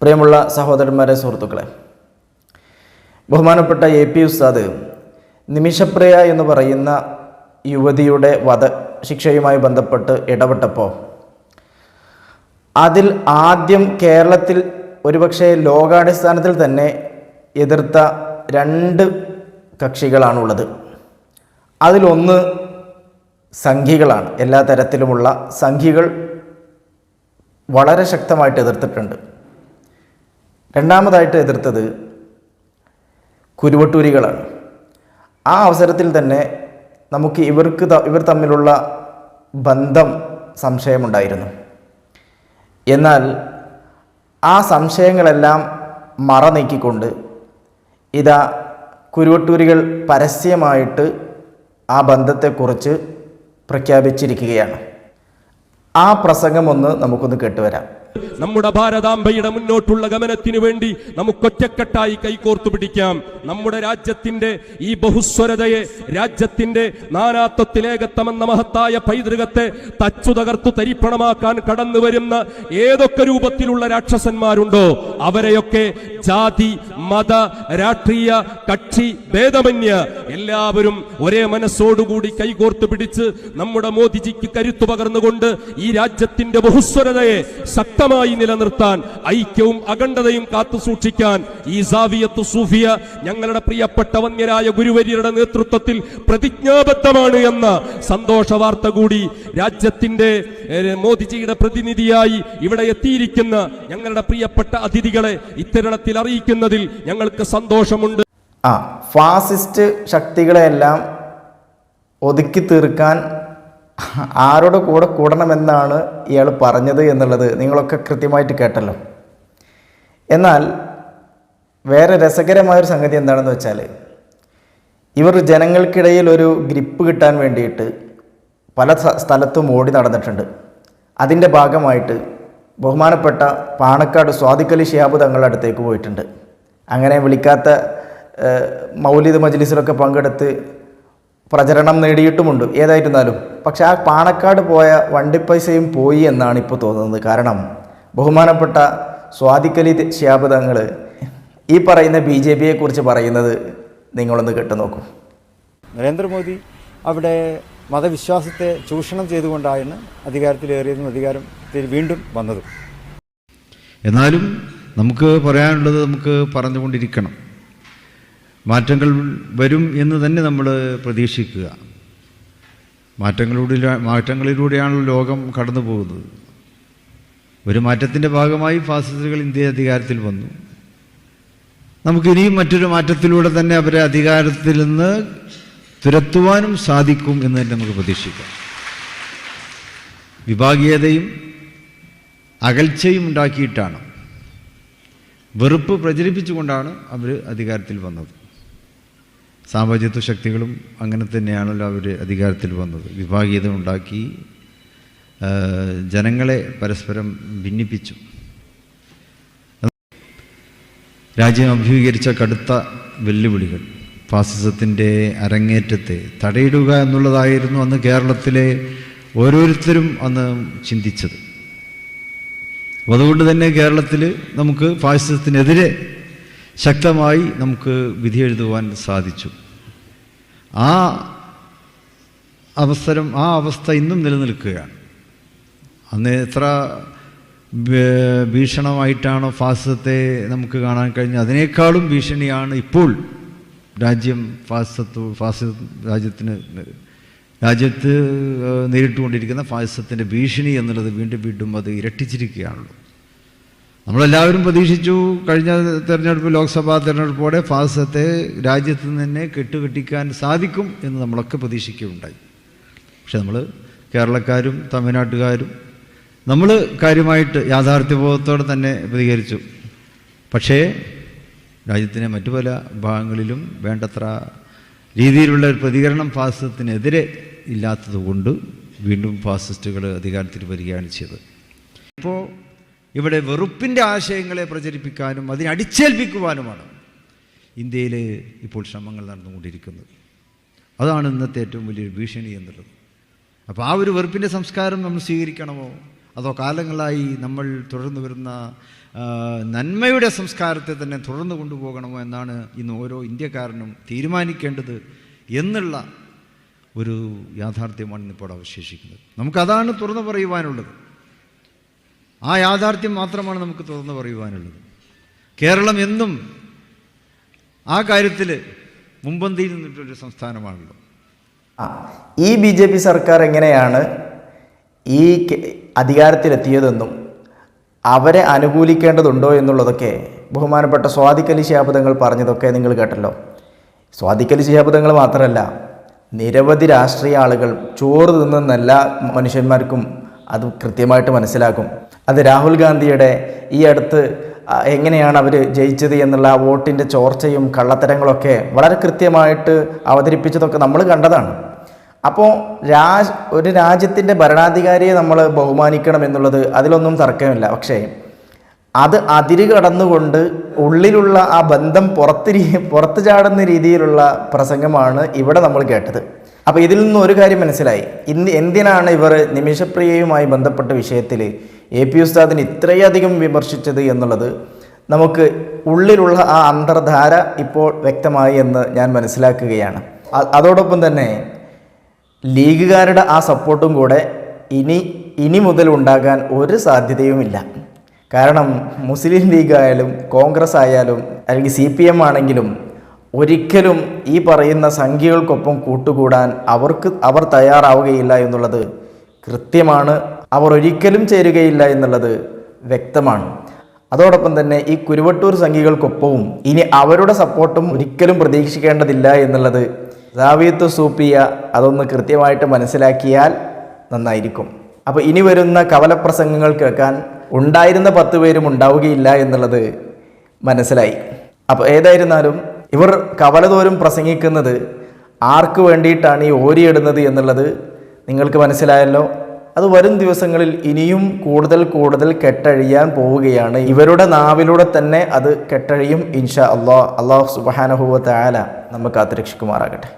പ്രിയമുള്ള സഹോദരന്മാരെ സുഹൃത്തുക്കളെ. ബഹുമാനപ്പെട്ട എ പി ഉസ്താദ് നിമിഷപ്രിയ എന്ന് പറയുന്ന യുവതിയുടെ വധ ശിക്ഷയുമായി ബന്ധപ്പെട്ട് ഇടപെട്ടപ്പോൾ അതിൽ ആദ്യം കേരളത്തിൽ ഒരുപക്ഷെ ലോകാടിസ്ഥാനത്തിൽ തന്നെ എതിർത്ത രണ്ട് കക്ഷികളാണുള്ളത്. അതിലൊന്ന് സംഘികളാണ്. എല്ലാ തരത്തിലുമുള്ള സംഖികൾ വളരെ ശക്തമായിട്ട് എതിർത്തിട്ടുണ്ട്. രണ്ടാമതായിട്ട് എതിർത്തത് കുരുവട്ടൂരികളാണ്. ആ അവസരത്തിൽ തന്നെ നമുക്ക് ഇവർക്ക് ഇവർ തമ്മിലുള്ള ബന്ധം സംശയമുണ്ടായിരുന്നു. എന്നാൽ ആ സംശയങ്ങളെല്ലാം മറ നീക്കിക്കൊണ്ട് ഇതാ കുരുവട്ടൂരികൾ പരസ്യമായിട്ട് ആ ബന്ധത്തെക്കുറിച്ച് പ്രഖ്യാപിച്ചിരിക്കുകയാണ്. ആ പ്രസംഗമൊന്ന് നമുക്കൊന്ന് കേട്ടുവരാം. നമ്മുടെ ഭാരതാംബയുടെ മുന്നോട്ടുള്ള ഗമനത്തിനു വേണ്ടി നമുക്കൊറ്റക്കെട്ടായി കൈകോർത്തു പിടിക്കാം. നമ്മുടെ രാജ്യത്തിന്റെ ഈ ബഹുസ്വരതയെ രാജ്യത്തിന്റെ നാനാത്വത്തിലേകത്തമെന്ന മഹത്തായ പൈതൃകത്തെ തച്ചു തകർത്തു തരിപ്പണമാക്കാൻ കടന്നു വരുന്ന ഏതൊക്കെ രൂപത്തിലുള്ള രാക്ഷസന്മാരുണ്ടോ അവരെയൊക്കെ ജാതി മത രാഷ്ട്രീയ കക്ഷി ഭേദമന്യ എല്ലാവരും ഒരേ മനസ്സോടുകൂടി കൈകോർത്തു പിടിച്ച് നമ്മുടെ മോദിജിക്ക് കരുത്തു പകർന്നുകൊണ്ട് ഈ രാജ്യത്തിന്റെ ബഹുസ്വരതയെ ശക്തമായി നിലനിർത്താൻ ഐക്യവും അഖണ്ഡതയും കാത്തു സൂക്ഷിക്കാൻ ഈ സാവിയത്ത് സൂഫിയ ഞങ്ങളുടെ പ്രിയപ്പെട്ട വന്യരായ ഗുരുവര്യരുടെ നേതൃത്വത്തിൽ പ്രതിജ്ഞാബദ്ധമാണ് എന്ന സന്തോഷ വാർത്ത കൂടി രാജ്യത്തിന്റെ മോദിജിയുടെ പ്രതിനിധിയായി ഇവിടെ എത്തിയിരിക്കുന്ന ഞങ്ങളുടെ പ്രിയപ്പെട്ട അതിഥികളെ ഇത്തരണത്തിൽ അറിയിക്കുന്നതിൽ ഞങ്ങൾക്ക് സന്തോഷമുണ്ട്. ആ ഫാസിസ്റ്റ് ശക്തികളെയെല്ലാം ഒതുക്കി തീർക്കാൻ ആരുടെ കൂടെ കൂടണമെന്നാണ് ഇയാൾ പറഞ്ഞത് എന്നുള്ളത് നിങ്ങളൊക്കെ കൃത്യമായിട്ട് കേട്ടല്ലോ. എന്നാൽ വേറെ രസകരമായൊരു സംഗതി എന്താണെന്ന് വെച്ചാൽ ഇവർ ജനങ്ങൾക്കിടയിൽ ഒരു ഗ്രിപ്പ് കിട്ടാൻ വേണ്ടിയിട്ട് പല സ്ഥലത്തും ഓടി നടന്നിട്ടുണ്ട്. അതിന്റെ ഭാഗമായിട്ട് ബഹുമാനപ്പെട്ട പാണക്കാട് സ്വാദിക്കലി ഷിയാബ് തങ്ങളുടെ അടുത്തേക്ക് പോയിട്ടുണ്ട്. അങ്ങനെ വിളിക്കാത്ത മൗലിദ് മജ്ലിസിലൊക്കെ പങ്കെടുത്ത് പ്രചരണം നേടിയിട്ടുമുണ്ട്. ഏതായിരുന്നാലും. പക്ഷെ ആ പാണക്കാട് പോയ വണ്ടിപ്പൈസയും പോയി എന്നാണ് ഇപ്പോൾ തോന്നുന്നത്. കാരണം ബഹുമാനപ്പെട്ട സ്വാദിഖലി ശ്യാപതങ്ങൾ ഈ പറയുന്ന ബി ജെ പിയെ കുറിച്ച് പറയുന്നത് നിങ്ങളൊന്ന് കേട്ടു നോക്കൂ. നരേന്ദ്രമോദി അവിടെ മതവിശ്വാസത്തെ ചൂഷണം ചെയ്തുകൊണ്ടാണ് അധികാരത്തിലേറിയതും അധികാരത്തിൽ വീണ്ടും വന്നതും. എന്നാലും നമുക്ക് പറയാനുള്ളത് നമുക്ക് പറഞ്ഞുകൊണ്ടിരിക്കണം. മാറ്റങ്ങൾ വരും എന്ന് തന്നെ നമ്മൾ പ്രതീക്ഷിക്കുക. മാറ്റങ്ങളിലൂടെ മാറ്റങ്ങളിലൂടെയാണ് ലോകം കടന്നു പോകുന്നത്. ഒരു മാറ്റത്തിന്റെ ഭാഗമായി ഫാസിസ്റ്റുകൾ ഇന്ത്യ അധികാരത്തിൽ വന്നു. നമുക്കിനിയും മറ്റൊരു മാറ്റത്തിലൂടെ തന്നെ അവരെ അധികാരത്തിൽ നിന്ന് തുരത്തുവാനും സാധിക്കും എന്ന് തന്നെ നമുക്ക് പ്രതീക്ഷിക്കാം. വിഭാഗീയതയും അകൽച്ചയും ഉണ്ടാക്കിയിട്ടാണ്. വെറുപ്പ് പ്രചരിപ്പിച്ചുകൊണ്ടാണ് അവർ അധികാരത്തിൽ വന്നത്. സാമ്രാജ്യത്വ ശക്തികളും അങ്ങനെ തന്നെയാണല്ലോ അവർ അധികാരത്തിൽ വന്നത്. വിഭാഗീയത ഉണ്ടാക്കി ജനങ്ങളെ പരസ്പരം ഭിന്നിപ്പിച്ചു. രാജ്യം അഭിമുഖീകരിച്ച കടുത്ത വെല്ലുവിളികൾ. ഫാസിസത്തിന്റെ അരങ്ങേറ്റത്തെ തടയിടുക എന്നുള്ളതായിരുന്നു അന്ന് കേരളത്തിലെ ഓരോരുത്തരും അന്ന് ചിന്തിച്ചത്. അതുകൊണ്ട് തന്നെ കേരളത്തിൽ നമുക്ക് ഫാസിസത്തിനെതിരെ ശക്തമായി നമുക്ക് വിധി എഴുതുവാൻ സാധിച്ചു. ആ അവസരം ആ അവസ്ഥ ഇന്നും നിലനിൽക്കുകയാണ്. അന്ന് എത്ര ഭീഷണമായിട്ടാണോ ഫാസിസത്തെ നമുക്ക് കാണാൻ കഴിഞ്ഞത്. അതിനേക്കാളും ഭീഷണിയാണ് ഇപ്പോൾ രാജ്യം ഫാസിസത്വ ഫാസ രാജ്യത്തിന് രാജ്യത്ത് നേരിട്ടുകൊണ്ടിരിക്കുന്ന ഫാസിസത്തിന്റെ ഭീഷണി എന്നുള്ളത് വീണ്ടും വീണ്ടും അത് ഇരട്ടിച്ചിരിക്കുകയാണല്ലോ. നമ്മളെല്ലാവരും പ്രതീക്ഷിച്ചു കഴിഞ്ഞ തെരഞ്ഞെടുപ്പ് ലോക്സഭാ തെരഞ്ഞെടുപ്പോടെ ഫാസത്തെ രാജ്യത്ത് തന്നെ കെട്ടുകെട്ടിക്കാൻ സാധിക്കും എന്ന് നമ്മളൊക്കെ പ്രതീക്ഷിക്കുകയുണ്ടായി. പക്ഷെ നമ്മൾ കേരളക്കാരും തമിഴ്നാട്ടുകാരും നമ്മൾ കാര്യമായിട്ട് യാഥാർത്ഥ്യബോധത്തോടെ തന്നെ പ്രതികരിച്ചു. പക്ഷേ രാജ്യത്തിന്റെ മറ്റു പല ഭാഗങ്ങളിലും വേണ്ടത്ര രീതിയിലുള്ള ഒരു പ്രതികരണം ഫാസിസത്തിനെതിരെ ഇല്ലാത്തതുകൊണ്ട് വീണ്ടും ഫാസിസ്റ്റുകൾ അധികാരത്തിൽ വരികയാണ് ചെയ്തത്. ഇപ്പോൾ ഇവിടെ വെറുപ്പിന്റെ ആശയങ്ങളെ പ്രചരിപ്പിക്കാനും അതിനെ അടിച്ചേൽപ്പിക്കുവാനുമാണ് ഇന്ത്യയിൽ ഇപ്പോൾ ശ്രമങ്ങൾ നടന്നുകൊണ്ടിരിക്കുന്നത്. അതാണ് ഇന്നത്തെ ഏറ്റവും വലിയൊരു ഭീഷണി എന്നുള്ളത്. അപ്പോൾ ആ ഒരു വെറുപ്പിന്റെ സംസ്കാരം നമ്മൾ സ്വീകരിക്കണമോ? അതോ കാലങ്ങളായി നമ്മൾ തുടർന്നു വരുന്ന നന്മയുടെ സംസ്കാരത്തെ തന്നെ തുടർന്നു കൊണ്ടുപോകണമോ എന്നാണ് ഇന്ന് ഓരോ ഇന്ത്യക്കാരനും തീരുമാനിക്കേണ്ടത് എന്നുള്ള ഒരു യാഥാർത്ഥ്യമാണ് ഇന്നിപ്പോൾ അവശേഷിക്കുന്നത് നമുക്കതാണ് തുറന്നു പറയുവാനുള്ളത്. ആ യാഥാർത്ഥ്യം മാത്രമാണ് നമുക്ക് തുറന്നു പറയുവാനുള്ളത്. കേരളം എന്നും ആ കാര്യത്തിൽ മുമ്പന്തിയിൽ നിന്നിട്ടൊരു സംസ്ഥാനമാണല്ലോ. ഈ ബി ജെ പി സർക്കാർ എങ്ങനെയാണ് ഈ അധികാരത്തിലെത്തിയതെന്നും അവരെ അനുകൂലിക്കേണ്ടതുണ്ടോ എന്നുള്ളതൊക്കെ ബഹുമാനപ്പെട്ട സ്വാദിഖലി ശാപദങ്ങൾ പറഞ്ഞതൊക്കെ നിങ്ങൾ കേട്ടല്ലോ. സ്വാദിഖലി ശാപദങ്ങൾ മാത്രമല്ല നിരവധി രാഷ്ട്രീയ ആളുകൾ ചോറ് തിന്നുന്ന എല്ലാ മനുഷ്യന്മാർക്കും അത് കൃത്യമായിട്ട് മനസ്സിലാക്കും. അത് രാഹുൽ ഗാന്ധിയുടെ ഈ അടുത്ത് എങ്ങനെയാണ് അവർ ജയിച്ചത് എന്നുള്ള ആ വോട്ടിന്റെ ചോർച്ചയും കള്ളത്തരങ്ങളൊക്കെ വളരെ കൃത്യമായിട്ട് അവതരിപ്പിച്ചതൊക്കെ നമ്മൾ കണ്ടതാണ്. അപ്പോൾ രാജ് ഒരു രാജ്യത്തിന്റെ ഭരണാധികാരിയെ നമ്മൾ ബഹുമാനിക്കണം എന്നുള്ളത് അതിലൊന്നും തർക്കമില്ല. പക്ഷേ അത് അതിര് കടന്നുകൊണ്ട് ഉള്ളിലുള്ള ആ ബന്ധം പുറത്തിരി പുറത്തു ചാടുന്ന രീതിയിലുള്ള പ്രസംഗമാണ് ഇവിടെ നമ്മൾ കേട്ടത്. അപ്പോൾ ഇതിൽ നിന്ന് ഒരു കാര്യം മനസ്സിലായി. ഇന്ന് എന്തിനാണ് ഇവർ നിമിഷപ്രിയയുമായി ബന്ധപ്പെട്ട വിഷയത്തിൽ എ പി ഉസ്താദിന് ഇത്രയധികം വിമർശിച്ചത് എന്നുള്ളത് നമുക്ക് ഉള്ളിലുള്ള ആ അന്തർധാര ഇപ്പോൾ വ്യക്തമായി എന്ന് ഞാൻ മനസ്സിലാക്കുകയാണ്. അതോടൊപ്പം തന്നെ ലീഗുകാരുടെ ആ സപ്പോർട്ടും കൂടെ ഇനി ഇനി മുതൽ ഉണ്ടാകാൻ ഒരു സാധ്യതയുമില്ല. കാരണം മുസ്ലിം ലീഗ് ആയാലും കോൺഗ്രസ് ആയാലും അല്ലെങ്കിൽ സി പി എം ആണെങ്കിലും ഒരിക്കലും ഈ പറയുന്ന സംഖ്യകൾക്കൊപ്പം കൂട്ടുകൂടാൻ അവർക്ക് അവർ തയ്യാറാവുകയില്ല എന്നുള്ളത് കൃത്യമാണ്. അവർ ഒരിക്കലും ചേരുകയില്ല എന്നുള്ളത് വ്യക്തമാണ്. അതോടൊപ്പം തന്നെ ഈ കുരുവട്ടൂർ സംഖ്യകൾക്കൊപ്പവും ഇനി അവരുടെ സപ്പോർട്ടും ഒരിക്കലും പ്രതീക്ഷിക്കേണ്ടതില്ല എന്നുള്ളത് ദാവീത്ത് സൂപ്പിയ അതൊന്ന് കൃത്യമായിട്ട് മനസ്സിലാക്കിയാൽ നന്നായിരിക്കും. അപ്പോൾ ഇനി വരുന്ന കവലപ്രസംഗങ്ങൾ കേൾക്കാൻ ഉണ്ടായിരുന്ന പത്ത് പേരും ഉണ്ടാവുകയില്ല എന്നുള്ളത് മനസ്സിലായി. അപ്പോൾ ഏതായിരുന്നാലും ഇവർ കവലതോറും പ്രസംഗിക്കുന്നത് ആർക്ക് വേണ്ടിയിട്ടാണ് ഈ ഓരിയിടുന്നത് എന്നുള്ളത് നിങ്ങൾക്ക് മനസ്സിലായല്ലോ. അത് വരും ദിവസങ്ങളിൽ ഇനിയും കൂടുതൽ കൂടുതൽ കെട്ടഴിയാൻ പോവുകയാണ്. ഇവരുടെ നാവിലൂടെ തന്നെ അത് കെട്ടഴിയും ഇൻഷാ അള്ളാഹ് അള്ളാഹു സുബാനഹുവ താല നമുക്ക് കാത്തുരക്ഷിക്കുമാറാകട്ടെ